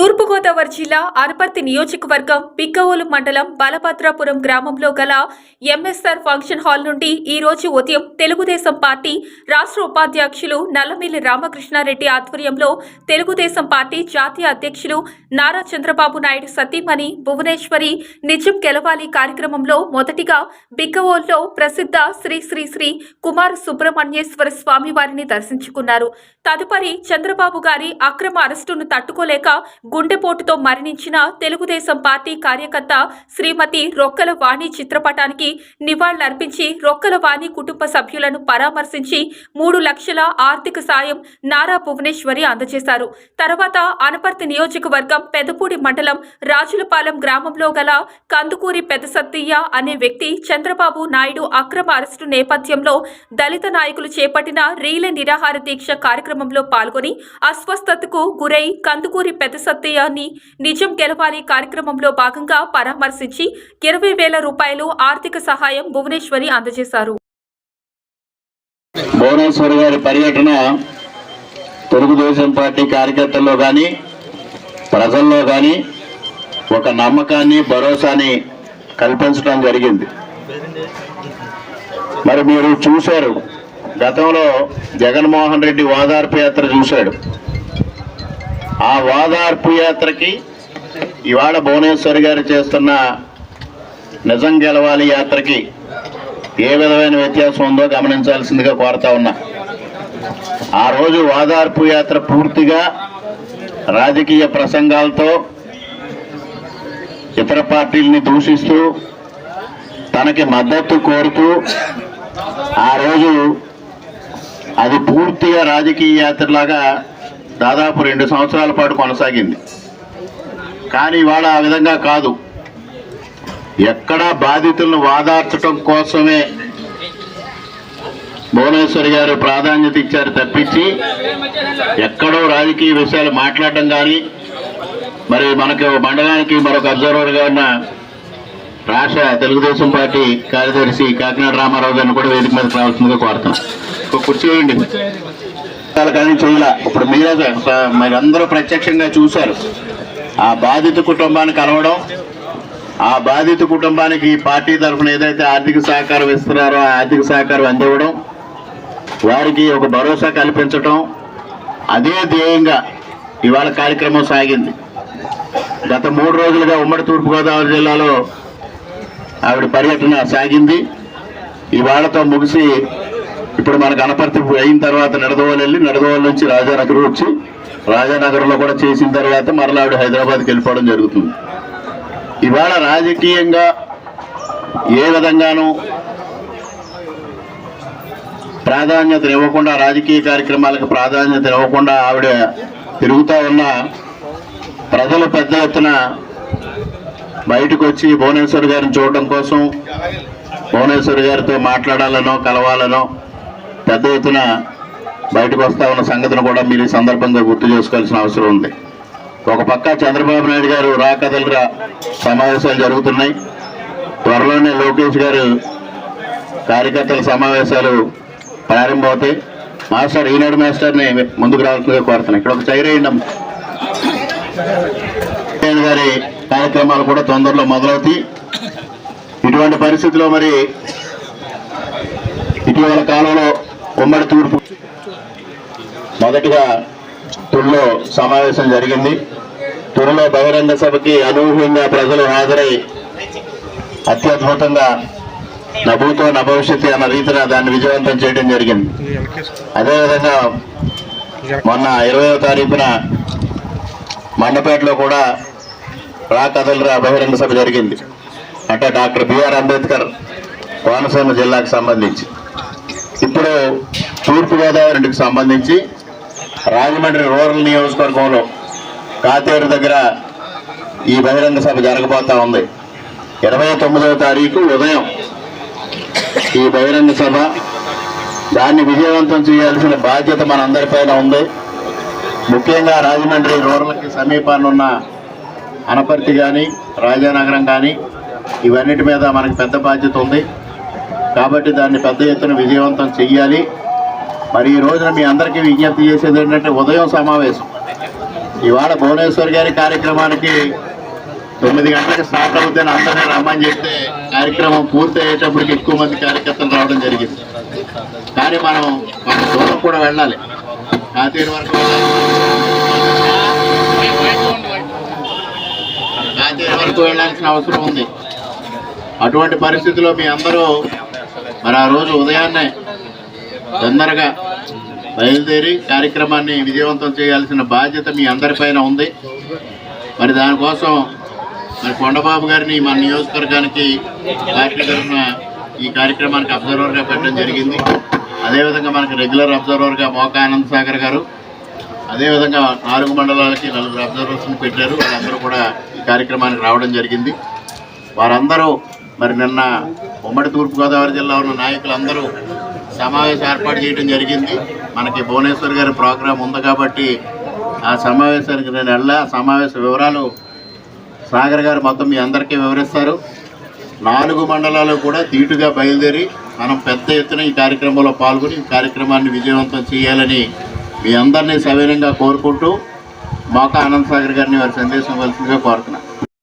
తూర్పుగోదావరి జిల్లా అనపర్తి నియోజకవర్గం పిక్కవోలు మండలం బలభద్రాపురం గ్రామంలో గల ఎంఎస్ఆర్ ఫంక్షన్ హాల్ నుండి ఈ రోజు ఉదయం తెలుగుదేశం పార్టీ రాష్ట్ర ఉపాధ్యక్షులు నల్లమిల్లి రామకృష్ణారెడ్డి ఆధ్వర్యంలో తెలుగుదేశం పార్టీ జాతీయ అధ్యక్షులు నారా చంద్రబాబు నాయుడు సతీమణి భువనేశ్వరి నిజం గెలవాలి కార్యక్రమంలో మొదటిగా బిక్కవోల్లో ప్రసిద్ధ శ్రీ శ్రీ శ్రీ కుమార్ సుబ్రహ్మణ్యేశ్వర స్వామి వారిని దర్శించుకున్నారు. తదుపరి చంద్రబాబు గారి అక్రమ అరెస్టును తట్టుకోలేక గుండెపోటుతో మరణించిన తెలుగుదేశం పార్టీ కార్యకర్త శ్రీమతి రొక్కల వాణి చిత్రపటానికి నివాళులర్పించి రొక్కల వాణి కుటుంబ సభ్యులను పరామర్శించి మూడు లక్షల ఆర్థిక సాయం నారా భువనేశ్వరి అందజేశారు. తర్వాత అనపర్తి నియోజకవర్గం పెదపూడి మండలం రాజులపాలెం గ్రామంలో గల కందుకూరి పెద్ద సత్తయ్య అనే వ్యక్తి చంద్రబాబు నాయుడు అక్రమ అరెస్టు నేపథ్యంలో దళిత నాయకులు చేపట్టిన రీలే నిరాహార దీక్ష కార్యక్రమంలో పాల్గొని అస్వస్థతకు గురై కందుకూరి పెద్ద సత్తయ్యని నిజం గెలవాలి కార్యక్రమంలో భాగంగా పరామర్శించి ఇరవై వేల రూపాయలు ఆర్థిక సహాయం భువనేశ్వరి అందజేశారు. భువనేశ్వర్ గారి పర్యటన తెలుగుదేశం పార్టీ కార్యకర్తల్లో కానీ ప్రజల్లో కానీ ఒక నమ్మకాన్ని భరోసాని కల్పించడం జరిగింది. మరి మీరు చూశారు గతంలో జగన్మోహన్ రెడ్డి ఓదార్పు యాత్ర చూశాడు. ఆ వాదార్పు యాత్రకి ఇవాళ భువనేశ్వర్ గారు చేస్తున్న నిజం గెలవాలి యాత్రకి ఏ విధమైన వ్యత్యాసం ఉందో గమనించాల్సిందిగా కోరుతా ఉన్నా. ఆ రోజు వాదార్పు యాత్ర పూర్తిగా రాజకీయ ప్రసంగాలతో ఇతర పార్టీల్ని దూషిస్తూ తనకి మద్దతు కోరుతూ ఆ రోజు అది పూర్తిగా రాజకీయ యాత్రలాగా దాదాపు రెండు సంవత్సరాల పాటు కొనసాగింది. కానీ ఇవాళ ఆ విధంగా కాదు. ఎక్కడా బాధితులను వాదార్చడం కోసమే భువనేశ్వరి గారు ప్రాధాన్యత ఇచ్చారు తప్పించి ఎక్కడో రాజకీయ విషయాలు మాట్లాడటం కానీ మరి మనకు మండలానికి మరొక అబ్జర్వర్గా ఉన్న రాష్ట్ర తెలుగుదేశం పార్టీ కార్యదర్శి కాకినాడ రామారావు గారిని కూడా వేదిక మీద రావాల్సిందిగా కోరుతాం ఒక కుర్చీ వేయండి. కానీ చూడలే. ఇప్పుడు మీరే మీరు అందరూ ప్రత్యక్షంగా చూశారు. ఆ బాధిత కుటుంబాన్ని కలవడం ఆ బాధిత కుటుంబానికి పార్టీ తరఫున ఏదైతే ఆర్థిక సహకారం ఇస్తున్నారో ఆ ఆర్థిక సహకారం అందివ్వడం వారికి ఒక భరోసా కల్పించటం అదే ధ్యేయంగా ఇవాళ కార్యక్రమం సాగింది. గత మూడు రోజులుగా ఉమ్మడి తూర్పుగోదావరి జిల్లాలో ఆవిడ పర్యటన సాగింది. ఇవాళతో ముగిసి ఇప్పుడు మనకు అనపర్తి అయిన తర్వాత నిడదవోలు వెళ్ళి నిడదవోలు నుంచి రాజానగర్ వచ్చి రాజానగర్లో కూడా చేసిన తర్వాత మరలా ఆవిడ హైదరాబాద్కి వెళ్ళిపోవడం జరుగుతుంది. ఇవాళ రాజకీయంగా ఏ విధంగానూ ప్రాధాన్యత ఇవ్వకుండా రాజకీయ కార్యక్రమాలకు ప్రాధాన్యత ఇవ్వకుండా ఆవిడ తిరుగుతూ ఉన్న ప్రజలు పెద్ద ఎత్తున బయటకు వచ్చి భువనేశ్వర్ గారిని చూడటం కోసం భువనేశ్వర్ గారితో మాట్లాడాలనో కలవాలనో పెద్ద ఎత్తున బయటకు వస్తా ఉన్న సంగతిని కూడా మీరు ఈ సందర్భంగా గుర్తు చేసుకోవాల్సిన అవసరం ఉంది. ఒక పక్క చంద్రబాబు నాయుడు గారు రాకదలరా సమావేశాలు జరుగుతున్నాయి. త్వరలోనే లోకేష్ గారు కార్యకర్తల సమావేశాలు ప్రారంభమవుతాయి. మాస్టర్ ఈనాడు మాస్టర్ని ముందుకు రావాల్సిందిగా కోరుతున్నాను. ఇక్కడ ఒక చైరేయండి గారి కార్యక్రమాలు కూడా తొందరలో మొదలవుతాయి. ఇటువంటి పరిస్థితిలో మరి ఇటీవల కాలంలో ఉమ్మడి తూర్పు. మొదటిగా తుల్లో సమావేశం జరిగింది. తుల్లో బహిరంగ సభకి అనూహ్యంగా ప్రజలు హాజరై అత్యద్భుతంగా నభూతో నభవిష్యత్ అన్న రీతిన దాన్ని విజయవంతం చేయడం జరిగింది. అదేవిధంగా మొన్న ఇరవయో తారీఖున మండపేటలో కూడా రా కథలరా బహిరంగ సభ జరిగింది. అంటే డాక్టర్ బిఆర్ అంబేద్కర్ కోనసీమ జిల్లాకు సంబంధించి. ఇప్పుడు తూర్పుగోదావరికి సంబంధించి రాజమండ్రి రూరల్ నియోజకవర్గంలో కాతేరు దగ్గర ఈ బహిరంగ సభ జరగబోతా ఉంది. ఇరవై తొమ్మిదవ తారీఖు ఉదయం ఈ బహిరంగ సభ. దాన్ని విజయవంతం చేయాల్సిన బాధ్యత మనందరిపైన ఉంది. ముఖ్యంగా రాజమండ్రి రూరల్కి సమీపాన్ని ఉన్న అనపర్తి కానీ రాజానగరం కానీ ఇవన్నిటి మీద మనకి పెద్ద బాధ్యత ఉంది. కాబట్టి దాన్ని పెద్ద ఎత్తున విజయవంతం చెయ్యాలి. మరి ఈ రోజున మీ అందరికీ విజ్ఞప్తి చేసేది ఏంటంటే ఉదయం సమావేశం. ఇవాళ భువనేశ్వర్ గారి కార్యక్రమానికి తొమ్మిది గంటలకు స్టార్ట్ అవుతుందని అందరినీ రమ్మని చెప్తే కార్యక్రమం పూర్తి అయ్యేటప్పటికి ఎక్కువ మంది కార్యకర్తలు రావడం జరిగింది. కానీ మనం మన దూరం కూడా వెళ్ళాలి. కాతీరు వరకు కాతీరు వరకు వెళ్ళాల్సిన అవసరం ఉంది. అటువంటి పరిస్థితిలో మీ అందరూ మరి ఆ రోజు ఉదయాన్నే తొందరగా బయలుదేరి కార్యక్రమాన్ని విజయవంతం చేయాల్సిన బాధ్యత మీ అందరిపైన ఉంది. మరి దానికోసం మరి కొండబాబు గారిని మన నియోజకవర్గానికి పార్టీ తరఫున ఈ కార్యక్రమానికి అబ్జర్వర్గా పెట్టడం జరిగింది. అదేవిధంగా మనకి రెగ్యులర్ అబ్జర్వర్గా మోకా ఆనంద్ సాగర్ గారు అదేవిధంగా నాలుగు మండలాలకి నలుగురు అబ్జర్వర్స్ని పెట్టారు. వాళ్ళందరూ కూడా ఈ కార్యక్రమానికి రావడం జరిగింది. వారందరూ మరి నిన్న ఉమ్మడి తూర్పుగోదావరి జిల్లా ఉన్న నాయకులందరూ సమావేశం ఏర్పాటు చేయడం జరిగింది. మనకి భువనేశ్వర్ గారి ప్రోగ్రాం ఉంది కాబట్టి ఆ సమావేశానికి నేను వెళ్ళా. సమావేశ వివరాలు సాగర్ గారు మొత్తం మీ అందరికీ వివరిస్తారు. నాలుగు మండలాలు కూడా ధీటుగా బయలుదేరి మనం పెద్ద ఎత్తున ఈ కార్యక్రమంలో పాల్గొని ఈ కార్యక్రమాన్ని విజయవంతం చేయాలని మీ అందరినీ సవినంగా కోరుకుంటూ మోకా ఆనంద్ సాగర్ గారిని వారి సందేశం ఇవ్వాల్సిందిగా కోరుతున్నాను.